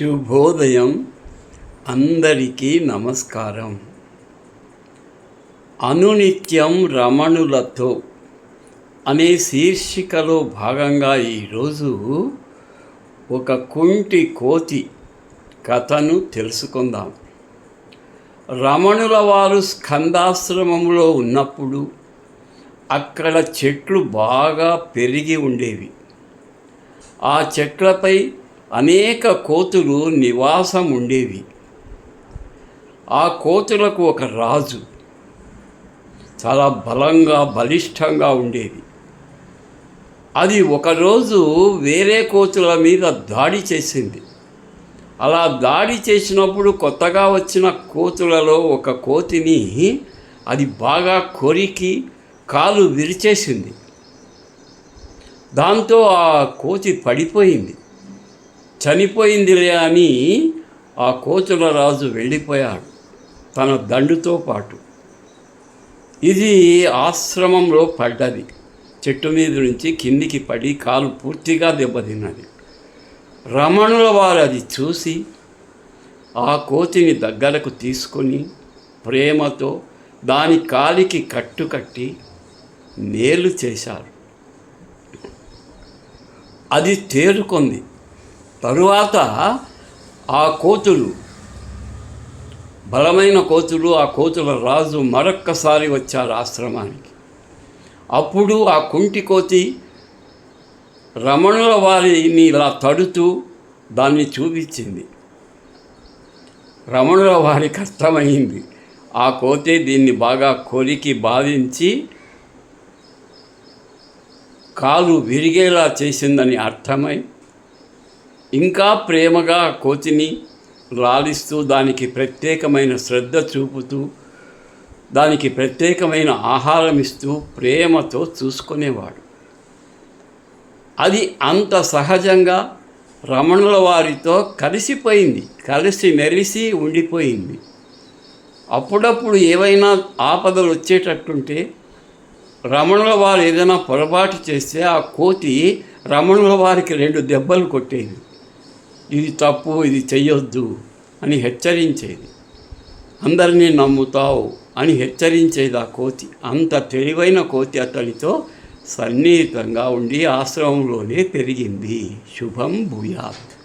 శుభోదయం. అందరికీ నమస్కారం. అనునిత్యం రమణులతో అనే శీర్షికలో భాగంగా ఈరోజు ఒక కుంటి కోతి కథను తెలుసుకుందాం. రమణుల వారు స్కందాశ్రమంలో ఉన్నప్పుడు అక్కడ చెట్లు బాగా పెరిగి ఉండేవి. ఆ చెట్లపై అనేక కోతులు నివాసం ఉండేవి. ఆ కోతులకు ఒక రాజు. చాలా బలంగా బలిష్టంగా ఉండేది అది ఒకరోజు వేరే కోతుల మీద దాడి చేసింది. అలా దాడి చేసినప్పుడు కొత్తగా వచ్చిన కోతులలో ఒక కోతిని అది బాగా కొరికి కాలు విరిచేసింది. దాంతో ఆ కోతి పడిపోయింది. చనిపోయిందిలే అని ఆ కోచుల రాజు వెళ్ళిపోయాడు తన దండుతో పాటు. ఇది ఆశ్రమంలో పడ్డది. చెట్టు మీద నుంచి కిందికి పడి కాలు పూర్తిగా దెబ్బతిన్నది. రమణుల వారు అది చూసి ఆ కోతిని దగ్గరకు తీసుకొని ప్రేమతో దాని కాలికి కట్టుకట్టి నేలు చేశారు. అది తేరుకుంది. తరువాత ఆ కోతులు బలమైన కోతులు ఆ కోతుల రాజు మరొక్కసారి వచ్చారు ఆశ్రమానికి. అప్పుడు ఆ కుంటి కోతి రమణుల వారిని ఇలా తడుతూ దాన్ని చూపించింది. రమణుల వారికి అర్థమైంది. ఆ కోతి దీన్ని బాగా కొరికి బాధించి కాలు విరిగేలా చేసిందని అర్థమై ఇంకా ప్రేమగా కోతిని లాలిస్తూ దానికి ప్రత్యేకమైన శ్రద్ధ చూపుతూ దానికి ప్రత్యేకమైన ఆహారం ఇస్తూ ప్రేమతో చూసుకునేవాడు. అది అంత సహజంగా రమణుల వారితో కలిసిపోయింది కలిసి మెరిసి ఉండిపోయింది. అప్పుడప్పుడు ఏవైనా ఆపదలు వచ్చేటట్టుంటే రమణుల వారు ఏదైనా పొరపాటు చేస్తే ఆ కోతి రమణుల వారికి రెండు దెబ్బలు కొట్టేది. ఇది తప్పు ఇది చెయ్యొద్దు అని హెచ్చరించేది. అందరినీ నమ్ముతావు అని హెచ్చరించేది ఆ కోతి. అంత తెలివైన కోతి అతనితో సన్నిహితంగా ఉండి ఆశ్రమంలోనే పెరిగింది. శుభం భూయాత్.